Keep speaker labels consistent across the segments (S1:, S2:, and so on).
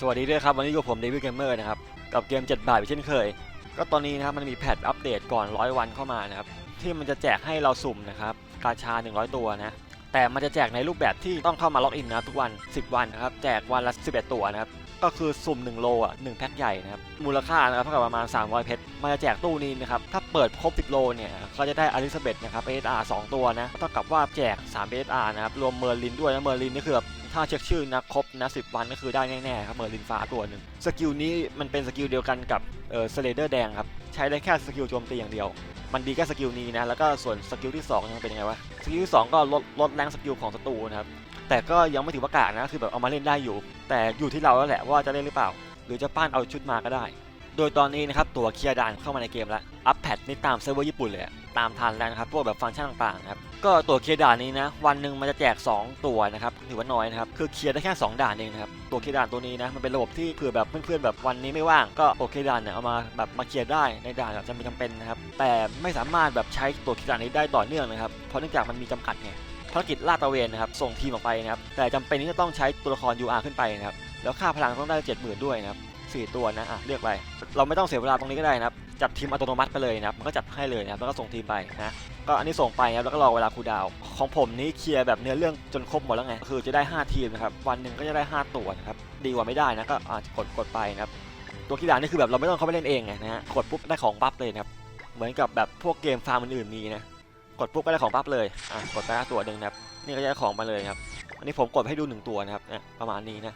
S1: สวัสดีด้วยครับ วันนี้อยู่ผมเดวิดเกมเมอร์นะครับ กับเกม 7 บาทไปเช่นเคย ก็ตอนนี้นะครับมันมีแพทอัปเดตก่อน 100 วันเข้ามานะครับ ที่มันจะแจกให้เราสุ่มนะครับกาชา 100 ตัวนะ แต่มันจะแจกในรูปแบบที่ต้องเข้ามาล็อกอินนะทุกวัน 10 วันนะครับ แจกวันละ 11 ตัวนะครับ ก็คือสุ่ม1โลอะ1แพ็คใหญ่นะครับมูลค่านะครับเท่ากับประมาณ 300 เพชรมันจะแจกตู้นี้นะครับถ้าเปิดครบ 10 โลเนี่ยก็จะได้อลิซาเบธนะครับ ASR 2 ตัวนะเท่ากับว่าแจก 3 ASR นะครับรวมเมอร์ลินด้วยนะเมอร์ลินนี่คือแบบถ้าเช็คชื่อนะครบนะ10วันก็คือได้แน่ๆครับเมอร์ลินฟ้าตัวหนึ่งสกิลนี้มันเป็นสกิลเดียวกันกับเออสเลเดอร์แดงครับใช้ได้แค่สกิลโจมตีอย่างเดียวมันดีแค่สกิลนี้นะแล้วก็ส่วนสกิลที่2ยังเป็นยังไงวะสกิลที่2ก็ลดลดแรงสกิลของศัตรูนะครับ แต่ก็ยังไม่ถือว่ากากนะ คือแบบเอามาเล่นได้อยู่ แต่อยู่ที่เราแล้วแหละว่าจะเล่นหรือเปล่า หรือจะป้านเอาชุดมาก็ได้ โดยตอนนี้นะครับตัวเคลียร์ด่านเข้ามาในเกมแล้ว อัปแพทนี่ตามเซิร์ฟเวอร์ญี่ปุ่นเลยตามทันแล้วนะครับพวกแบบฟังก์ชันต่างๆนะครับก็ตัวเคลียร์ด่านนี้นะวันหนึ่งมันจะแจก 2 ตัวนะครับถือว่าน้อยนะครับคือเคลียร์ได้แค่ 2 ด่านเองนะครับตัวเคลียร์ด่านตัวนี้นะมันเป็นระบบที่เผื่อแบบเพื่อนๆแบบวันนี้ไม่ว่างก็ตัวเคลียร์ด่านเนี่ยเอามาแบบมาเคลียร์ได้ในด่านแบบจำเป็นจำเป็นนะครับแต่ไม่สามารถแบบใช้ตัวเคลียร์ด่านนี้ได้ต่อเนื่องนะครับเพราะเนื่องจากมันมีจำกัดไง ภารกิจลาดตระเวนนะครับส่งทีมออกไปนะครับแต่จำเป็นที่จะต้องใช้ตัวละคร UR ขึ้นไปนะครับแล้วค่าพลังต้องได้70,000ด้วยนะครับสี่ตัวนะอะเลือกไปเราไม่ต้องเสียเวลาตรงนี้ก็ได้นะครับจัดทีมอัตโนมัติไปเลยนะครับมันก็จัดให้เลยนะครับแล้วก็ส่งทีมไปนะก็อันนี้ส่งไปนะครับแล้วก็รอเวลาคูดาว ของผมนี้เคลียร์แบบเนื้อเรื่องจนครบหมดแล้วไงคือจะได้ 5 ทีมนะครับวันหนึ่งก็จะได้ 5 ตัวนะครับดีกว่าไม่ได้นะก็อะกดกดไปนะครับตัวกีฬานี่คือแบบเราไม่ต้องเข้าไปเล่นเองไงนะฮะกดปุ๊บได้ของปั๊บเลยนะครับเหมือนกับแบบพวกเกมฟาร์มอื่นๆมีนะ กดปุ๊บก็ได้ของปั๊บเลยอะกดไปตัวหนึ่งนะครับนี่ก็ได้ของมาเลยครับอันนี้ผมกดให้ดูหนึ่งตัวนะครับเนี่ยประมาณนี้นะ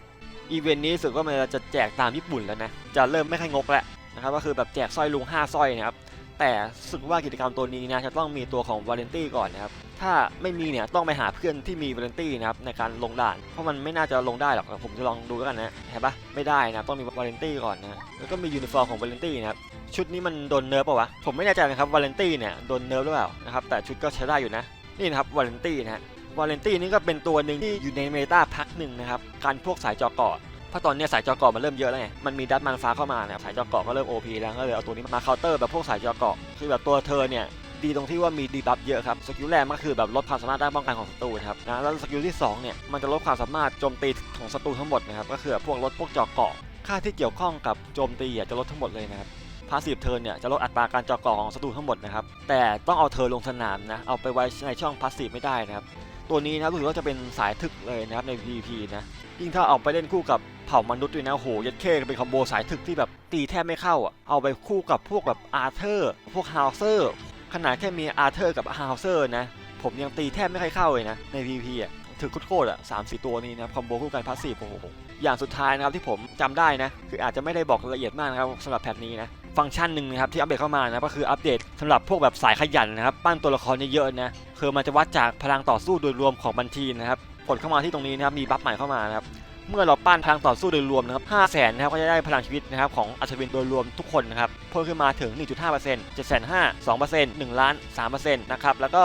S1: อีเวนต์นี้สึกว่ามันจะแจกตามญี่ปุ่นแล้วนะจะเริ่มไม่ค่อยงกแล้วนะครับก็คือแบบแจกสร้อยลุง5สร้อยนะครับแต่สึกว่ากิจกรรมตัวนี้นะจะต้องมีตัวของวาเลนตี้ก่อนนะครับ ถ้าไม่มีเนี่ยต้องไปหาเพื่อนที่มีวาเลนตี้นะครับในการลงด่าน เพราะมันไม่น่าจะลงได้หรอกผมจะลองดูแล้วกันนะเห็นปะไม่ได้นะต้องมีวาเลนตี้ก่อนนะแล้วก็มียูนิฟอร์มของวาเลนตี้นะครับชุดนี้มันโดนเนิร์ฟป่าวะผมไม่แน่ใจนะครับวาเลนตี้เนี่ยโดนเนิร์ฟหรือเปล่านะครับแต่ชุดก็ใช้ได้อยู่นะนี่นะครับวาเลนตี้นะฮะวาเลนตี้นี่ก็เป็นตัวหนึ่งที่อยู่ในเมตาพักหนึ่งนะครับการพวกสายจอเกาะเพราะตอนนี้สายจอเกาะมันเริ่มเยอะแล้วไง มันมีดัตมันฟ้าเข้ามาเนี่ยสายจอเกาะก็เริ่ม OP แล้วก็เลยเอาตัวนี้มาเคาน์เตอร์แบบพวกสายจอเกาะคือแบบตัวเธอเนี่ย ดีตรงที่ว่ามีดีบัฟเยอะครับสกิลแรกก็คือแบบลดความสามารถด้านป้องกันของศัตรูนะครับนะแล้วสกิลที่สองเนี่ยมันจะลดความสามารถโจมตีของศัตรูทั้งหมดนะครับก็คือพวกลดพวกจอเกาะค่าที่เกี่ยวข้องกับโจมตีจะลดทั้งหมดเลยนะครับพาสซีฟเทิร์นเนี่ยจะลดอัตราการเจาะเกาะของศัตรูทั้งหมดนะครับแต่ต้องเอาเธอลงสนามนะเอาไปไว้ในช่องพาสซีฟไม่ได้นะครับตัวนี้นะรู้สึกว่าจะเป็นสายถึกเลยนะครับใน PVP นะยิ่งถ้าเอาไปเล่นคู่กับเผ่ามนุษย์ด้วยนะโหยัดเข้เป็นคอมโบสายถึกที่แบบตีแทบไม่เข้าอะเอาไปคู่กับพวกแบบอาร์เธอร์ พวกฮาวเซอร์ ขนาดแค่มีอาร์เธอร์กับฮาวเซอร์นะ ผมยังตีแทบไม่ค่อยเข้าเลยนะ ใน PVP อะถึกโคตรอะสามสี่ตัวนี้นะคอมโบคู่กันพาสซีฟโอ้โหอย่างสุดท้ายนะครับที่ผมจำได้นะ คืออาจจะไม่ได้บอกละเอียดมากนะครับสำหรับแพทนี้นะ ฟังก์ชันหนึ่งนะครับที่อัปเดตเข้ามานะก็คืออัปเดตสำหรับพวกแบบสายขยันนะครับปั้นตัวละครเยอะๆนะคือมันจะวัดจากพลังต่อสู้โดยรวมของบัญชีนะครับกดเข้ามาที่ตรงนี้นะครับมีบัฟใหม่เข้ามานะครับ เมื่อเราปั้นพลังต่อสู้โดยรวมนะครับ5 0 0แสนนะครับก็จะได้พลังชีวิตนะครับของอัศวินโดยรวมทุกคนนะครับเพิ่มขึ้นมาถึง 1.5% 7.5 2% 1ล้าน3%นะครับแล้วก็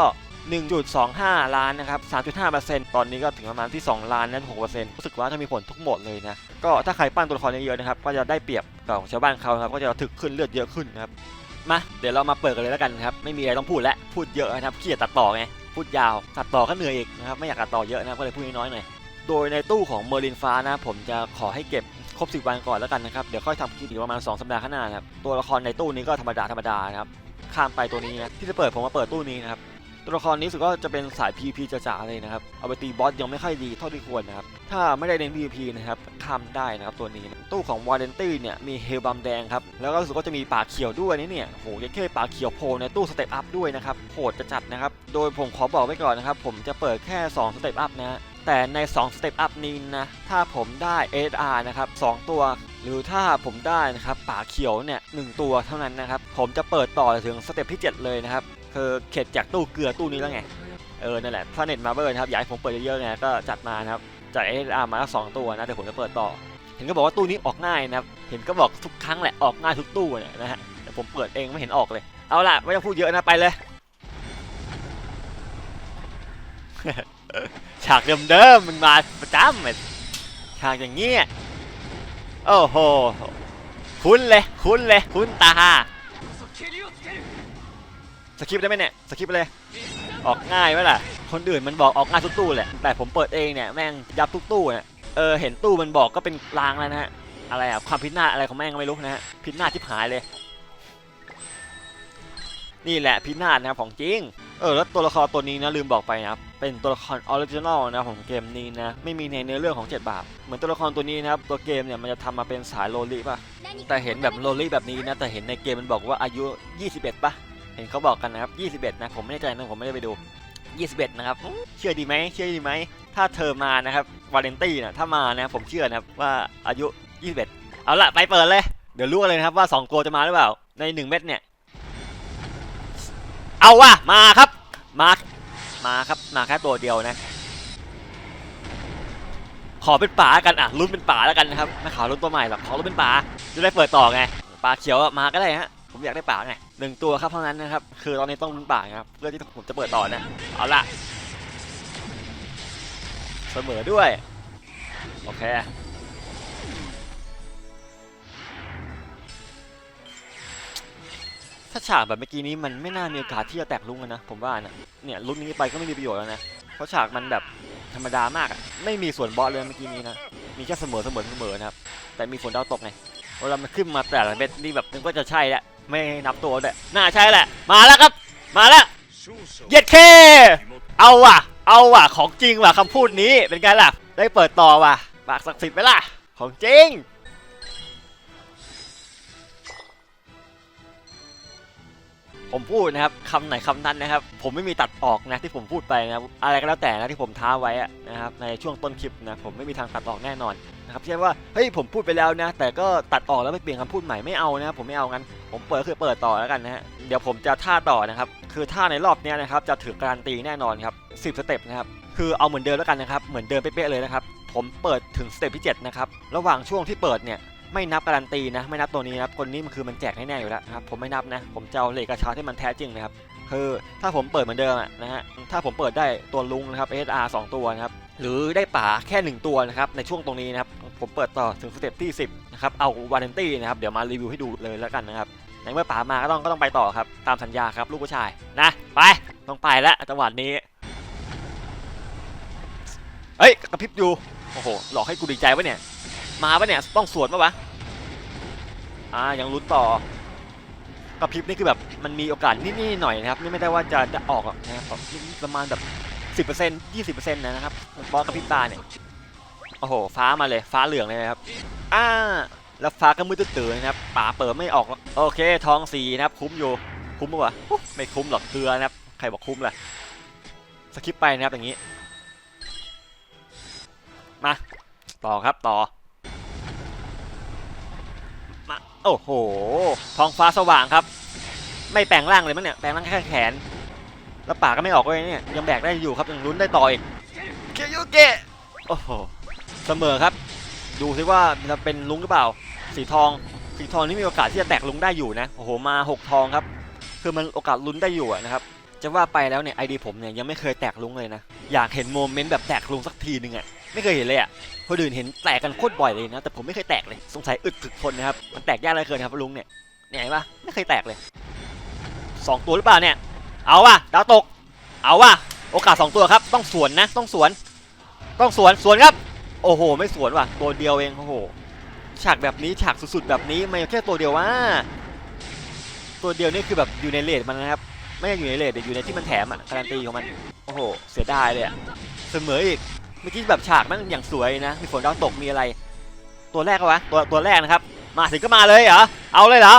S1: 1.25 ล้านนะครับ 3.5%ตอนนี้ก็ถึงประมาณที่ 2 ล้านนั้น6%รู้สึกว่าจะมีผลทุกหมดเลยนะ ก็ถ้าใครปั้นตัวละครเยอะๆนะครับ ก็จะได้เปรียบกับขอชาวบ้านเขาครับ ก็จะถึกขึ้นเลือดเยอะขึ้นนะครับ มา เดี๋ยวเรามาเปิดกันเลยแล้วกันครับ ไม่มีอะไรต้องพูดแล้วพูดเยอะนะครับขี้เกียจตัดต่อไง พูดยาว ตัดต่อก็เหนื่อยอีกนะครับ ไม่อยากตัดต่อเยอะนะ ก็เลยพูดน้อยๆหน่อย โดยในตู้ของเมอร์ลินฟ้านะผมจะขอให้เก็บครบ 10 วันก่อนแล้วกันนะครับ เดี๋ยวค่อยทำคลิปอีกประมาณ 2 สัปดาห์ข้างหน้านครับ ตัวละครในตู้นี้ก็ธรรมดาธรรมดานะครับ ข้ามไปตัวนี้นะที่จะเปิดผมมาเปิดตู้นี้นะครับ ตัวละครนี้รู้สึกว่าจะเป็นสาย PVP จ๋าๆเลยนะครับ เอาไปตีบอสยังไม่ค่อยดีเท่าที่ควรนะครับ ถ้าไม่ได้เน้น PVP นะครับ ข้ามได้นะครับตัวนี้นะตู้ของวาเลนตี้เนี่ยมีเฮลบัมแดงครับ แล้วก็รู้สึกว่าจะมีปากเขียวด้วยนี่เนี่ยโหยัดเข้ปากเขียวโผล่ในตู้สเต็ปอัพด้วยนะครับโหดจะจัดนะครับ โดยผมขอบอกไว้ก่อนนะครับผมจะเปิดแค่2สเต็ปอัพนะ แต่ใน 2 สเต็ปอัพนี้นะ ถ้าผมได้ SR นะครับ 2 ตัว หรือถ้าผมได้นะครับป่าเขียวเนี่ยหนึ่งตัวเท่านั้นนะครับ ผมจะเปิดต่อถึงสเต็ปที่ 7 เลยนะครับ คือเข็ดจากตู้เกลือตู้นี้แล้วไง เออ นั่นแหละพาเน็ตมาเบอร์นะครับ อยากให้ผมเปิดเยอะๆไงก็จัดมานะครับจาก SR มาแล้วสองตัวนะเดี๋ยวผมจะเปิดต่อ เห็นก็บอกว่าตู้นี้ออกง่ายนะครับ เห็นก็บอกทุกครั้งแหละออกง่ายทุกตู้เนี่ยนะฮะ แต่ผมเปิดเองไม่เห็นออกเลย เอาล่ะไม่ต้องพูดเยอะนะไปเลย ฉากเดิมๆมันมาประจำไอ้ฉากอย่างเงี้ยโอ้โหคุ้นเลยคุ้นเลยคุ้นตาสคริปได้ไหมเนี่ยสคริปไปเลยออกง่ายไหมล่ะคนอื่นมันบอกออกง่ายทุกตู้แหละแต่ผมเปิดเองเนี่ยแม่งยับทุกตู้เนี่ยเออเห็นตู้มันบอกก็เป็นลางแล้วนะฮะอะไรอะความพินาศอะไรของแม่งก็ไม่รู้นะฮะพินาศทิพหายเลย นี่แหละพินาศนะครับของจริง เออแล้วตัวละครตัวนี้นะลืมบอกไปนะครับเป็นตัวละครออริจินอลนะของเกมนี้นะไม่มีในเนื้อเรื่องของ 7 บาทเหมือนตัวละครตัวนี้นะครับตัวเกมเนี่ยมันจะทำมาเป็นสายโลลิป่ะแต่เห็นแบบโลลี่แบบนี้นะแต่เห็นในเกมมันบอกว่าอายุ 21ป่ะเห็นเขาบอกกันนะครับ21นะผมไม่แน่ใจนะผมไม่ได้ไปดู 21 นะครับ เชื่อดีไหมเชื่อดีไหมถ้าเธอมานะครับวาเลนตี้นะถ้ามานะผมเชื่อนะครับว่าอายุ 21 เอาละไปเปิดเลย เดี๋ยวรู้กันเลยนะครับว่า 2 ตัวจะมาหรือเปล่าใน 1 เม็ดเนี่ย เอาว่ะมาครับ มามาครับมาแค่ตัวเดียวนะ ขอเป็นป่ากันอะลุ้นเป็นป่าแล้วกันนะครับไม่ขอลุ้นตัวใหม่หรอกขอลุ้นเป็นป่าจะได้เปิดต่อไงป่าเขียวมาก็ได้ฮะผมอยากได้ป่าไงหนึ่งตัวครับเท่านั้นนะครับคือตอนนี้ต้องลุ้นป่าครับเพื่อที่ผมจะเปิดต่อนะเอาละเสมอด้วยโอเค ถ้าฉากแบบเมื่อกี้นี้มันไม่น่ามีโอกาสที่จะแตกลุงกันนะผมว่านะเนี่ยลุ้นนี้ไปก็ไม่มีประโยชน์แล้วนะเพราะฉากมันแบบธรรมดามากอะไม่มีส่วนบอสเลยเมื่อกี้นี้นะมีแค่เสมอเสมอเสมอนะครับแต่มีฝนดาวตกไงเวลามันขึ้นมาแต่ละเม็ดนี่แบบนึกว่าจะใช่แหละไม่นับตัวด้วยน่าใช่แหละมาแล้วครับ มาแล้วเย็ดเคเอาว่ะ เอาว่ะของจริงว่ะคำพูดนี้เป็นไงล่ะ ได้เปิดต่อว่ะปากศักดิ์สิทธิ์ไหมล่ะ ของจริง ผมพูดนะครับคำไหนคำนั้นนะครับ ผมไม่มีตัดออกนะที่ผมพูดไปนะครับอะไรก็แล้วแต่นะที่ผมท้าไว้นะครับในช่วงต้นคลิปนะผมไม่มีทางตัดออกแน่นอนนะครับเช่นว่าเฮ้ยผมพูดไปแล้วนะแต่ก็ตัดออกแล้วไม่เปลี่ยนคำพูดใหม่ไม่เอานะผมไม่เอางั้น ผมเปิดคือเปิดต่อแล้วกันนะฮะเดี๋ยวผมจะท่าต่อนะครับคือท่าในรอบนี้นะครับจะถือการันตีแน่นอนครับ10สเต็ปนะครับคือเอาเหมือนเดิมแล้วกันนะครับเหมือนเดิมเป๊ะเลยนะครับผมเปิดถึงสเต็ปที่7นะครับระหว่างช่วงที่เปิดเนี่ย ไม่นับการันตีนะ ไม่นับตัวนี้นะครับคนนี้มันคือมันแจกแน่ๆอยู่แล้วครับผมไม่นับนะ ผมจะเอาเลขกระชาที่มันแท้จริงนะครับคือถ้าผมเปิดเหมือนเดิมนะฮะถ้าผมเปิดได้ตัวลุงนะครับ SR 2 ตัวนะครับหรือได้ป่าแค่ 1 ตัวนะครับในช่วงตรงนี้นะครับผมเปิดต่อถึงสเต็ปที่ 10นะครับเอาวาเลนตี้นะครับเดี๋ยวมารีวิวให้ดูเลยแล้วกันนะครับในเมื่อป่ามาก็ต้องก็ต้องไปต่อครับตามสัญญาครับลูกผู้ชายนะไปต้องไปแล้วจังหวะนี้เฮ้ยกระพริบอยู่โอ้โหหลอกให้กูดีใจปะเนี่ย มาปะเนี่ยต้องสวนปะวะอ่ายังลุ้นต่อกระพริบนี่คือแบบมันมีโอกาสนิดๆหน่อยนะครับนี่ไม่ได้ว่าจะจะออกหรอกนะครับประมาณแบบ 10% 20%นะครับบอสกระพริบตาเนี่ยโอ้โห ฟ้ามาเลยฟ้าเหลืองเลยนะครับอ่าแล้วฟ้าก็มืดตื้อๆนะครับป่าเปิดไม่ออกโอเคทองสีนะครับ คุ้มอยู่คุ้มปะวะไม่คุ้มหรอกเกลือนะครับใครบอกคุ้มล่ะสคิปไปนะครับอย่างนี้ มา ต่อครับต่อ มา โอ้โหท้องฟ้าสว่างครับ ไม่แปลงร่างเลยมั้งเนี่ยแปลงร่างแค่แขน แล้วปากก็ไม่ออกเลยเนี่ยยังแบกได้อยู่ครับยังลุ้นได้ต่ออีกเคยุเกะโอ้โหเสมอครับ ดูซิว่าจะเป็นลุงหรือเปล่า สีทองสีทองนี่มีโอกาสที่จะแตกลุงได้อยู่นะโอ้โหมา 6 ทองครับ คือมันโอกาสลุ้นได้อยู่นะครับ จะว่าไปแล้วเนี่ยไอดีผมเนี่ยยังไม่เคยแตกลุงเลยนะ อยากเห็นโมเมนต์แบบแตกลุงสักทีนึงอะไม่เคยเห็นเลยอะคนอื่นเห็นแตกกันโคตรบ่อยเลยนะ แต่ผมไม่เคยแตกเลยสงสัยอึดถึกทนนะครับมันแตกยากเหลยเกินครับลุงเนี่ยเนี่ยเห็นปะไม่เคยแตกเลยสองตัวหรือเปล่าเนี่ยเอาว่ะดาวตก เอาว่ะโอกาสสองตัวครับ ต้องสวนนะต้องสวน ต้องสวนสวนครับ โอ้โห ไม่สวนว่ะตัวเดียวเองโอ้โหฉากแบบนี้ฉากสุดๆแบบนี้ไม่แค่ตัวเดียวว่า ตัวเดียวนี่คือแบบอยู่ในเลทมันนะครับ ไม่ใช่อยู่ในเลทแต่อยู่ในที่มันแถมอะการันตีของมัน โอ้โห เสียดายเลยอะเสมออีก เมื่อกี้แบบฉากมันอย่างสวยนะ มีฝนดาวตกมีอะไร ตัวแรกวะตัวตัวแรกนะครับ มาถึงก็มาเลยเหรอ เอาเลยเหรอ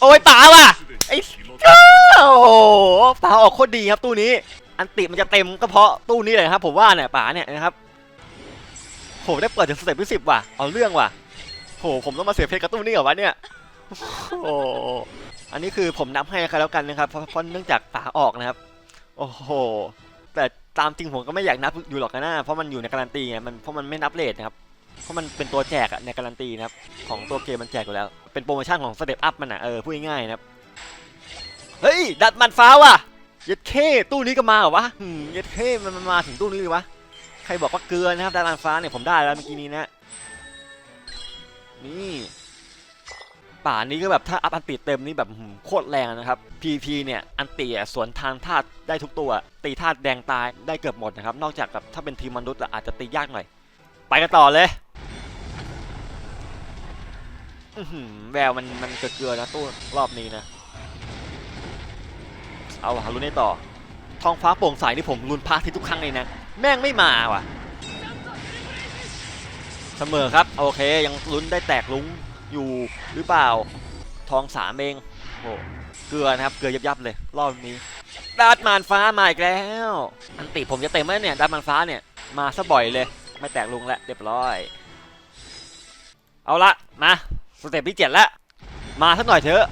S1: โอ้ยป๋าว่ะไอ้โอ้โหป๋าออกโคตรดีครับตู้นี้ อันติมันจะเต็มก็เพราะตู้นี้เลยครับ ผมว่าเนี่ยป๋าเนี่ยนะครับโหได้เปิดถึงสเต็ปที่สิบว่ะ เอาเรื่องว่ะโหผมต้องมาเสียเพชรกับตู้นี้เหรอวะเนี่ยโอ้ อันนี้คือผมนับให้ใครแล้วกันนะครับ เพราะเพราะเนื่องจากป๋าออกนะครับ โอ้โห แต่ตามจริงผมก็ไม่อยากนับอยู่หรอกนะ เพราะมันอยู่ในการันตีไงมันเพราะมันไม่นับเลทนะครับ เพราะมันเป็นตัวแจกในการันตีนะครับ ของตัวเกมมันแจกอยู่แล้ว เป็นโปรโมชั่นของสเตปอัพมันอะเออ พูดง่ายๆนะครับ เฮ้ย ดัดมันฟ้าว่ะเย็ดเคตู้นี้ก็มาเหรอวะเย็ดเคมันมันมาถึงตู้นี้เลยวะ ใครบอกว่าเกลือนะครับดัดมันฟ้าเนี่ยผมได้แล้วเมื่อกี้นี้นะ นี่ ป่านี้ก็แบบถ้าอัพอันติเต็มนี่แบบโคตรแรงนะครับ PP เนี่ยอันติสวนทางธาตุได้ทุกตัว ตีธาตุแดงตายได้เกือบหมดนะครับ นอกจากกับถ้าเป็นทีมมนุษย์อาจจะตียากหน่อย ไปกันต่อเลยอื้อหือแววมันมันเกลือนะตู้รอบนี้นะ เอาหาลุ้นให้ต่อ ท้องฟ้าโปร่งใสที่ผมลุ้นพระอาทิตย์ทุกครั้งเลยนะ แม่งไม่มาว่ะ เสมอครับ โอเค ยังลุ้นได้แตกลุ้ง อยู่หรือเปล่าทองสามเองโอ้เกลือนะครับเกลือยับยับเลยรอบนี้ดาดมานฟ้ามาอีกแล้ว อันติผมจะเต็มแล้วเนี่ยดาดมานฟ้าเนี่ยมาซะบ่อยเลย ไม่แตกลุงแล้วเรียบร้อย เอาละมาสเต็ปที่เจ็ดแล้วมาสักหน่อยเถอะ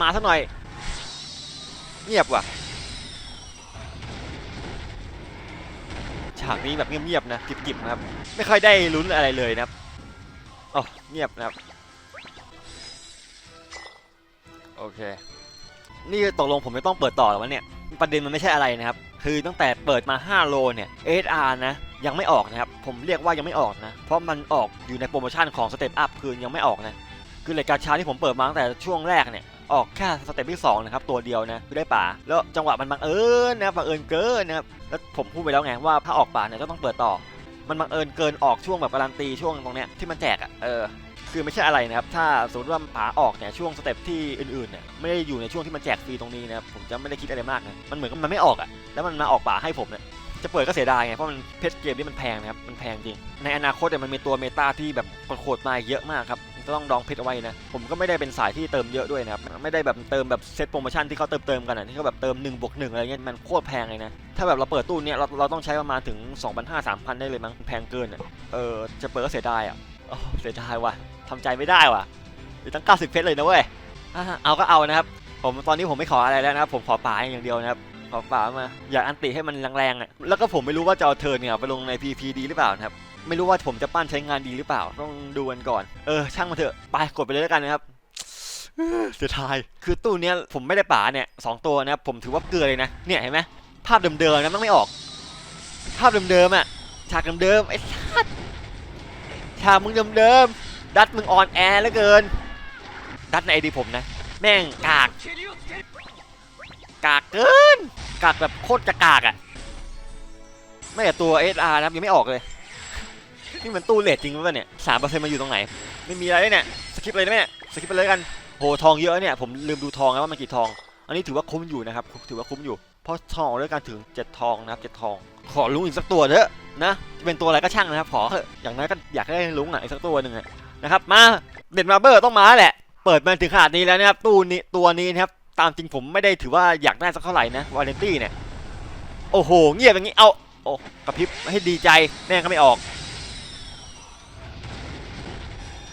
S1: มาสักหน่อย เงียบว่ะฉากนี้แบบเงียบๆนะกิบๆนะครับ ไม่ค่อยได้ลุ้นอะไรเลยนะครับอ๋อเงียบนะครับ โอเค นี่ตกลงผมไม่ต้องเปิดต่อหรอวะเนี่ย ประเด็นมันไม่ใช่อะไรนะครับ คือตั้งแต่เปิดมา 5 โลเนี่ย SR นะ ยังไม่ออกนะครับ ผมเรียกว่ายังไม่ออกนะ เพราะมันออกอยู่ในโปรโมชั่นของสเต็ปอัพคือยังไม่ออกนะ คือรายการชาที่ผมเปิดมาตั้งแต่ช่วงแรกเนี่ยออกแค่สเต็ปที่2นะครับตัวเดียวนะคือได้ป่า แล้วจังหวะมันบังเอิญนะบังเอิญเกินนะครับแล้วผมพูดไปแล้วไงว่าถ้าออกป่าเนี่ยก็ต้องเปิดต่อ มันบังเอิญเกินออกช่วงแบบการันตีช่วงตรงเนี้ยที่มันแจกอะ่ะเออ คือไม่ใช่อะไรนะครับ ถ้าสมมติว่าป่าออกเนี่ยช่วงสเต็ปที่อื่นๆเนี่ยไม่ได้อยู่ในช่วงที่มันแจกฟรีตรงนี้นะครับผมจะไม่ได้คิดอะไรมากนะมันเหมือนกับมันไม่ออกอะ่ะแล้วมันมาออกป่าให้ผมเนี่ยจะเปิดก็เสียดายไงเพราะมันเพชรเกมนี่มันแพงนะครับมันแพงจริงในอนาคตเนี่ยมันมีตัวเมตาที่แบบโคตรมาเยอะมากครับจะต้องดองเพชรเอาไว้นะผมก็ไม่ได้เป็นสายที่เติมเยอะด้วยนะครับไม่ได้แบบเติมแบบเซตโปรโมชั่นที่เขาเติมเติมๆกันอะที่เขาแบบเติม1บวก1อะไรเงี้ยมันโคตรแพงเลยนะถ้าแบบเราเปิดตู้เนี่ยเราเราต้องใช้ประมาณถึง 2,500 3,000 ได้เลยมั้งแพงเกินอะเออจะเปิดก็เสียดายอะเสียดายว่ะ ทำใจไม่ได้ว่ะมีตั้ง 90 เพชรเลยนะเว้ยอะเอาก็เอานะครับ ผมตอนนี้ผมไม่ขออะไรแล้วนะครับ ผมขอป่าอย่างเดียวนะครับ ขอป่ามา อยากอันติให้มันแรงๆอะแล้วก็ผมไม่รู้ว่าจะเอาเทิร์นเนี่ยไปลงใน PP ดีหรือเปล่านะครับ ไม่รู้ว่าผมจะปั้นใช้งานดีหรือเปล่า ต้องดูกันก่อน เออ ช่างมันเถอะ ไปกดไปเลยแล้วกันนะครับเสียดาย คือตู้เนี้ยผมไม่ได้ป่าเนี่ยสองตัวนะครับ ผมถือว่าเกลือเลยนะ เนี่ยเห็นไหมภาพเดิมๆนะมันไม่ออก ภาพเดิมๆอะ ฉากเดิมๆไอ้สัสฉากมึงเดิมๆ ดัดมึงออนแอร์เหลือเกิน ดัดในไอดีผมนะ แม่งกาก กากเกิน กากแบบโคตรจะกากอะ ไม่แต่ตัว SR นะครับยังไม่ออกเลย นี่มันตู้เลทจริงหรือเปล่าเนี่ยสามเปอร์เซ็นต์มาอยู่ตรงไหน ไม่มีอะไรเนี่ย สกิปเลยนะเนี่สกิปไปเลยกัน โหทองเยอะเนี่ย ผมลืมดูทองแล้วว่ามันกี่ทอง อันนี้ถือว่าคุ้มอยู่นะครับ ถือว่าคุ้มอยู่ เพราะทองด้วยการถึงเจ็ดทองนะครับเจ็ดทอง ขอลุงอีกสักตัวเถอะนะ จะเป็นตัวอะไรก็ช่างนะครับ ขอเถอะอย่างน้อยก็อยากได้ลุงอะอีกสักตัวหนึ่งอะ นะครับมาเด็ดมาเบอร์ต้องมาแหละ เปิดมาถึงขนาดนี้แล้วนะครับตู้นี้ตัวนี้นะครับตามจริงผมไม่ได้ถือว่าอยากได้สักเท่าไหร่นะวาเลนตี้เนี่ยโอ้โหเงียบอย่างนี้เอาโอ้กระพริบให้ดีใจแม่งก็ไม่ออก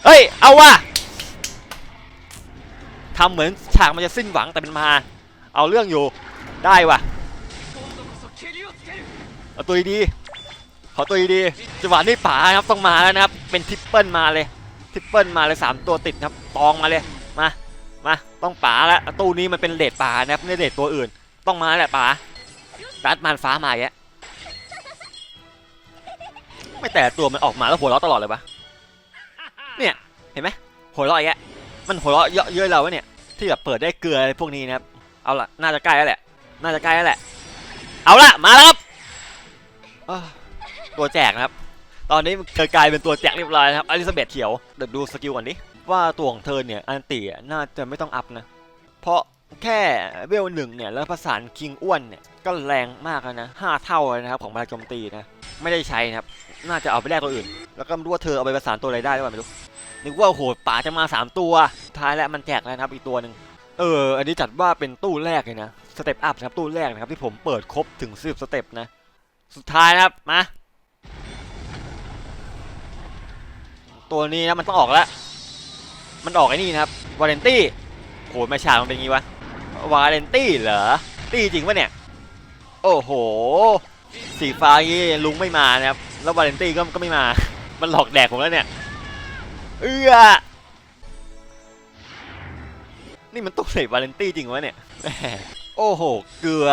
S1: เฮ้ยเอาว่ะทำเหมือนฉากมันจะสิ้นหวังแต่เป็นมา เอาเรื่องอยู่ได้ว่ะเอาตัวดีๆขอตัวดีๆจังหวะนี้ป๋านะครับต้องมาแล้วนะครับเป็นทริปเปิลมาเลย ทริปเปิลมาเลยสามตัวติดครับ ตองมาเลย มา มา ต้องป๋าแล้วตู้นี้มันเป็นเลดป๋านะครับไม่ได้เลดตัวอื่น ต้องมาแหละป๋าดัดมันฟ้ามาแยะไม่แต่ตัวมันออกมาแล้วหัวเราะตลอดเลยวะเนี่ยเห็นไหมหัวเราะแยะมันหัวเราะเยอะเย้ยเราวะเนี่ยที่แบบเปิดได้เกลืออะไรพวกนี้นะครับเอาละน่าจะใกล้แล้วแหละ น่าจะใกล้แล้วแหละ เอาละมาแล้วครับอ้าวตัวแจกนะครับ ตอนนี้เธอกลายเป็นตัวแจกเรียบร้อยนะครับอลิซาเบธเขียวเดี๋ยวดูสกิลก่อนดิว่าตัวของเธอเนี่ยอันติน่าจะไม่ต้องอัพนะ เพราะแค่เวลหนึ่งเนี่ยแล้วประสานคิงอ้วนเนี่ยก็แรงมากแล้วนะห้าเท่าเลยนะครับของพลังโจมตีนะไม่ได้ใช้นะครับ น่าจะเอาไปแลกตัวอื่น แล้วก็ไม่รู้ว่าเธอเอาไปประสานตัวอะไรได้หรือเปล่าไม่รู้นึกว่าโอ้โหป่าจะมา 3 ตัวท้ายแล้วมันแจกแล้วนะครับอีกตัวหนึ่งเออ อันนี้จัดว่าเป็นตู้แรกเลยนะสเต็ปอัพนะครับตู้แรกนะครับที่ผมเปิดครบถึงสิบสเต็ปนะสุดท้ายนะครับมา ตัวนี้นะมันต้องออกแล้ว มันออกไอ้นี่นะครับวาเลนตี้โหมาฉากมันเป็นงี้วะวาเลนตี้เหรอตี้จริงปะเนี่ย โอ้โห สีฟ้าอย่างงี้ลุงไม่มานะครับ แล้ววาเลนตี้ก็ก็ไม่มา มันหลอกแดกผมแล้วเนี่ย เอื้อ นี่มันตู้ใส่วาเลนตี้จริงวะเนี่ย โอ้โห เกลือ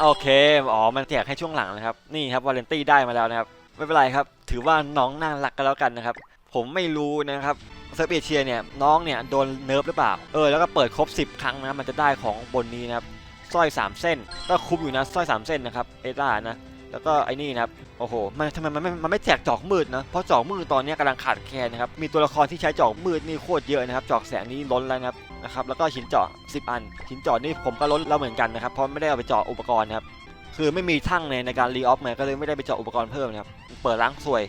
S1: โอเค อ๋อ มันแจกให้ช่วงหลังนะครับ นี่ครับวาเลนตี้ได้มาแล้วนะครับ ไม่เป็นไรครับ ถือว่าน้องน่ารักกันแล้วกันนะครับ ผมไม่รู้นะครับเซิร์ฟเอเชียเนี่ยน้องเนี่ยโดนเนิร์ฟหรือเปล่า เออแล้วก็เปิดครบ 10 ครั้งนะมันจะได้ของบนนี้นะครับสร้อย 3 เส้น ก็คุ้มอยู่นะสร้อย 3 เส้นนะครับเอต้านะแล้วก็ไอ้นี่นะครับโอ้โหมันทำไมมันไม่มันไม่แจกจอกมืดนะเพราะจอกมืดตอนนี้กำลังขาดแคลนนะครับมีตัวละครที่ใช้จอกมืดนี่โคตรเยอะนะครับจอกแสงนี่ล้นแล้วนะครับนะครับแล้วก็หินเจาะ10 อันหินเจาะนี่ผมก็ล้นแล้วเหมือนกันนะครับเพราะไม่ได้เอาไปเจาะอุปกรณ์นะครับคือไม่มีทั้งในในการรีออฟมาก็เลยไม่ได้ไปเจาะอุปกรณ์เพิ่มนะครับเปิดล้างสวย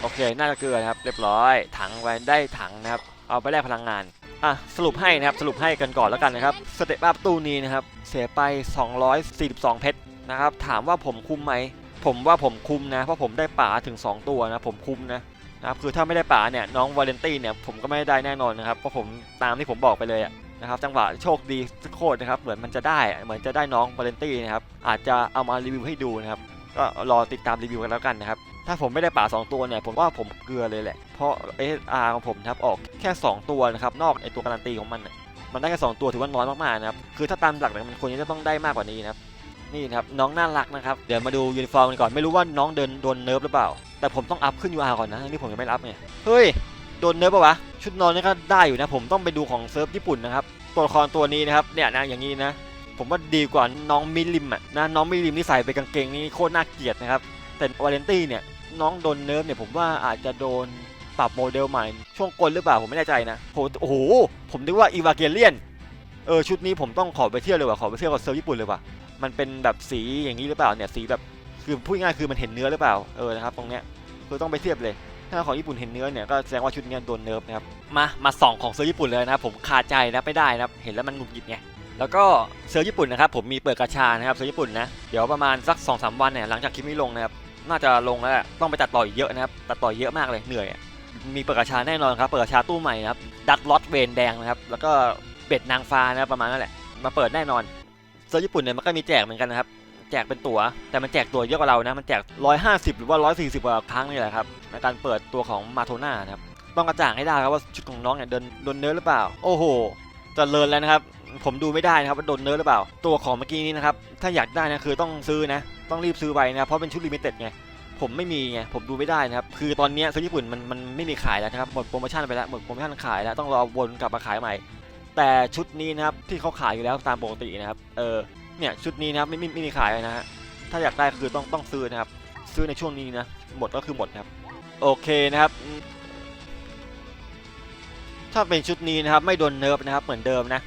S1: โอเค น่าจะเกลือนะครับ เรียบร้อย ถังไว้ได้ถังนะครับ เอาไปแลกพลังงาน อะ สรุปให้นะครับ สรุปให้กันก่อนแล้วกันนะครับ สเตปอัพตู้นี้นะครับ เสียไป 242 เพชรนะครับ ถามว่าผมคุ้มไหม ผมว่าผมคุ้มนะ เพราะผมได้ป่าถึง 2 ตัวนะ ผมคุ้มนะนะครับ คือถ้าไม่ได้ป่าเนี่ย น้องวาเลนตี้เนี่ย ผมก็ไม่ได้แน่นอนนะครับ เพราะผมตามที่ผมบอกไปเลยอะนะครับจังหวะโชคดีโคตรนะครับเหมือนมันจะได้เหมือนจะได้น้องวาเลนตี้นะครับอาจจะเอามารีวิวให้ดูนะครับ ก็รอติดตามรีวิวกันแล้วกันนะครับ ถ้าผมไม่ได้ป่า 2 ตัวเนี่ย ผมว่าผมเกลือเลยแหละ เพราะ SR ของผมนะครับออกแค่ 2 ตัวนะครับ นอกไอตัวการันตีของมันน่ะมันได้แค่ 2 ตัวถือว่าน้อยมากๆนะครับ คือถ้าตามหลักเนี่ยมันควรจะต้องได้มากกว่านี้นะครับ นี่ครับน้องน่ารักนะครับ เดี๋ยวมาดูยูนิฟอร์มกันก่อน ไม่รู้ว่าน้องเดินโดนเนิร์ฟหรือเปล่า แต่ผมต้องอัพขึ้น UR ก่อนนะ นี่ผมยังไม่อัพไง เฮ้ย โดนเนิร์ฟปะวะ ชุดนอนนี่ก็ได้อยู่นะ ผมต้องไปดูของเซิร์ฟญี่ปุ่นนะครับ ตัวละครตัวนี้นะครับ เนี่ยนะอย่างนี้นะ ผมว่าดีกว่าน้องมิลิมอะนะน้องมิลิมที่ใส่ไปกางเกงนี่โคตรน่าเกลียดนะครับ แต่วาเลนตี้เนี่ยน้องโดนเนิร์ฟเนี่ยผมว่าอาจจะโดนปรับโมเดลใหม่ ช่วงกลหรือเปล่าผมไม่แน่ใจนะโหโอ้โหผมนึกว่าอีวาเกเลียนเออชุดนี้ผมต้องขอไปเที่ยวเลยว่ะขอไปเที่ยวกับเซิร์ญี่ปุ่นเลยว่ะมันเป็นแบบสีอย่างนี้หรือเปล่าเนี่ยสีแบบคือพูดง่ายคือมันเห็นเนื้อหรือเปล่าเออนะครับตรงเนี้ยคือต้องไปเทียบเลย ถ้าของญี่ปุ่นเห็นเนื้อเนี่ยก็แสดงว่าชุดนี้โดนเนิร์ฟนะครับมามาส่องของเซิร์ญี่ปุ่นเลยนะครับผมคาใจนะไม่ได้นะครับเห็นแล้วมันหงุดหงิดไง แล้วก็เซิร์ฟญี่ปุ่นนะครับผมมีเปิดกาชานะครับเซิร์ฟญี่ปุ่นนะเดี๋ยวประมาณสัก2อสวันเนี่ยหลังจากคลิปนี้ลงนะครับน่าจะลงแล้วต้องไปตัดต่ออีกเยอะนะครับตัดต่อเยอะมากเลยเหนื่อยมีเปิดกาชาแน่นอนครับเปิดกาชาตู้ใหม่นะครับดักล็อตเวนแดงนะครับแล้วก็เบ็ดนางฟ้านะครับประมาณนั้นแหละมาเปิดแน่นอนเซิร์ฟญี่ปุ่นเนี่ยมันก็มีแจกเหมือนกันนะครับแจกเป็นตัว๋วแต่มันแจกตัวเยอะกว่าเรานะมันแจก 150 หรือว่า 140กว่าครั้งนี่แหละครับในการเปิดตัวของมาโทน่านะครับต้องกระจ่างให้ได้ครับว่าชุดของน้องเนี่ยโดนโดนเนื้อหรือเปล่า โอ้โหจะเลินแล้วนะครับ ผมดูไม่ได้นะครับว่าโดนเนื้อหรือเปล่า ตัวของเมื่อกี้นี้นะครับ ถ้าอยากได้นะคือต้องซื้อนะ ต้องรีบซื้อไว้นะเพราะเป็นชุดลิมิเต็ดไงผมไม่มีไงผมดูไม่ได้นะครับ คือตอนนี้ซิร์ฟญี่ปุ่นมันมันไม่มีขายแล้วนะครับหมดโปรโมชั่นไปแล้วหมดโปรโมชั่นขายแล้วต้องรอวนกลับมาขายใหม่ แต่ชุดนี้นะครับที่เขาขายอยู่แล้วตามปกตินะครับเออเนี่ยชุดนี้นะครับไม่ไม่ไม่มีขายเลยนะฮะถ้าอยากได้คือต้องต้องซื้อนะครับ ซื้อในช่วงนี้นะหมดก็คือหมดนะครับ โอเคนะครับ ถ้าเป็นชุดนี้นะครับไม่โดนเนิร์ฟนะครับเหมือนเดิมนะ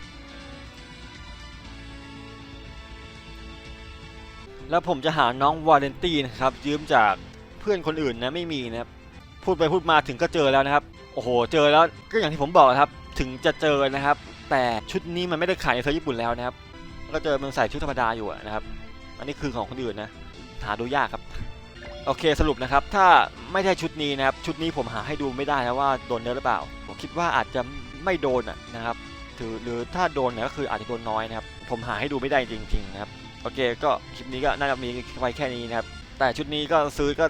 S1: แล้วผมจะหาน้องวาเลนตี้นะครับยืมจากเพื่อนคนอื่นนะไม่มีนะครับพูดไปพูดมาถึงก็เจอแล้วนะครับ โอ้โห เจอแล้วก็อย่างที่ผมบอกครับ ถึงจะเจอนะครับ แต่ชุดนี้มันไม่ได้ขายในเซิร์ฟญี่ปุ่นแล้วนะครับ ก็เจอมันใส่ชุดธรรมดาอยู่นะครับ อันนี้คือของคนอื่นนะหาดูยากครับ โอเคสรุปนะครับ ถ้าไม่ได้ชุดนี้นะครับ ชุดนี้ผมหาให้ดูไม่ได้นะว่าโดนเนื้อหรือเปล่า ผมคิดว่าอาจจะไม่โดนนะครับถือหรือถ้าโดนเนี่ยก็คืออาจจะโดนน้อยนะครับ ผมหาให้ดูไม่ได้จริงๆนะครับ โอเคก็คลิปนี้ก็น่าจะมีไว้แค่นี้นะครับ แต่ชุดนี้ก็ซื้อก็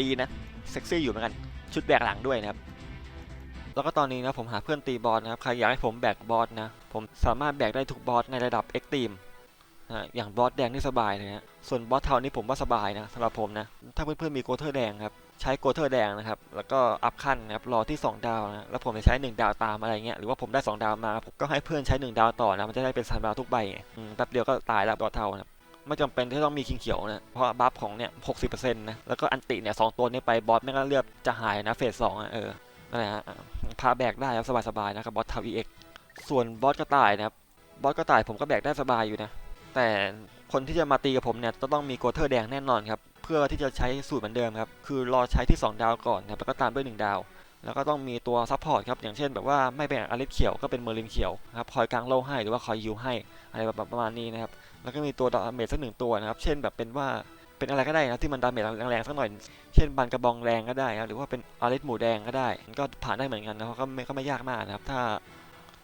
S1: ดีนะเซ็กซี่อยู่เหมือนกัน ชุดแบกหลังด้วยนะครับ แล้วก็ตอนนี้นะผมหาเพื่อนตีบอสนะครับ ใครอยากให้ผมแบกบอสนะ ผมสามารถแบกได้ทุกบอสในระดับเอ็กตีมนะอย่างบอสแดงนี่สบายเลยฮะส่วนบอสเทานี่ผมว่าสบายนะสำหรับผมนะ ถ้าเพื่อนๆมีโกเทอร์แดงครับ ใช้โกเทอร์แดงนะครับ แล้วก็อัพขั้นนะครับ รอที่ 2 ดาวนะ แล้วผมจะใช้ 1 ดาวตามอะไรเงี้ย หรือว่าผมได้ 2 ดาวมาผมก็ให้เพื่อนใช้ 1 ดาวต่อนะ มันจะได้เป็นสามดาวทุกใบแป๊บเดียวก็ตายแล้วบอสเทานะ ไม่จำเป็นที่ต้องมีคิงเขียวนะเพราะบัฟของเนี่ย60%นะแล้วก็อันติเนี่ยสองตัวนี้ไปบอสไม่ก็เลือกจะหายนะเฟสสองอะเออนั่นแหละฮะพาแบกได้ครับสบายๆนะครับบอสเทา EX ส่วนบอสกระต่ายนะครับบอสกระต่ายผมก็แบกได้สบายอยู่นะแต่คนที่จะมาตีกับผมเนี่ยจะต้องมีโกเทอร์แดงแน่นอนครับเพื่อที่จะใช้สูตรเหมือนเดิมครับคือรอใช้ที่ 2 ดาวก่อนนะครับแล้วก็ตามด้วย 1 ดาว แล้วก็ต้องมีตัวซัพพอร์ตครับ อย่างเช่นแบบว่าไม่เป็นอลิสเขียวก็เป็นเมอร์ลินเขียวนะครับคอยกลางโล่ให้หรือว่าคอยยิวให้อะไรแบบประมาณนี้นะครับ แล้วก็มีตัวดาเมจสักหนึ่งตัวนะครับ เช่นแบบเป็นว่าเป็นอะไรก็ได้นะที่มันดาเมจแรงๆสักหน่อย เช่นบันกระบองแรงก็ได้ครับหรือว่าเป็นอลิสหมูแดงก็ได้มันก็ผ่านได้เหมือนกันนะเพราะก็ไม่ก็ไม่ยากมากนะครับ ถ้า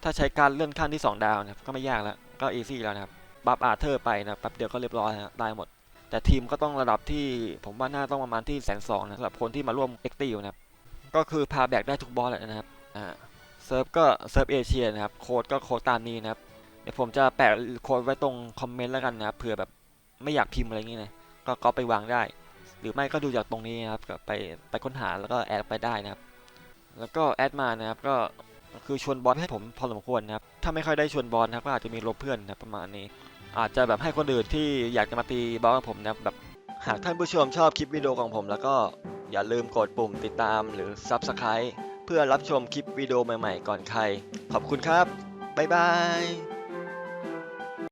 S1: ถ้าใช้การเลื่อนขั้นที่ 2 ดาวนะครับก็ไม่ยากแล้วก็อีซี่แล้วนะครับบัฟอาร์เธอร์ไปนะแป๊บเดียวก็เรียบร้อยนะได้หมด แต่ทีมก็ต้องระดับที่ผมว่าน่าต้องประมาณที่แสนสองนะสำหรับคนที่มาร่วมเอ็กตีนะครับ ก็คือพาแบกได้ทุกบอสแหละนะครับอ่าเซิร์ฟก็เซิร์ฟเอเชียนะครับโค้ดก็โค้ดตามนี้นะครับเดี๋ยวผมจะแปะโค้ดไว้ตรงคอมเมนต์แล้วกันนะครับเผื่อแบบไม่อยากพิมพ์อะไรอย่างงี้นะก็ก็ไปวางได้ หรือไม่ก็ดูจากตรงนี้นะครับก็ไปไปค้นหาแล้วก็แอดไปได้นะครับ แล้วก็แอดมานะครับก็คือชวนบอสให้ผมพอสมควรนะครับถ้าไม่ค่อยได้ชวนบอสนะครับก็อาจจะมีลบเพื่อนนะประมาณนี้ อาจจะแบบให้คนอื่นที่อยากจะมาตีบอสกับผมนะครับแบบหากท่านผู้ชมชอบคลิปวิดีโอของผมแล้วก็ อย่าลืมกดปุ่มติดตามหรือ Subscribe เพื่อรับชมคลิปวิดีโอใหม่ๆก่อนใคร ขอบคุณครับ บ๊ายบาย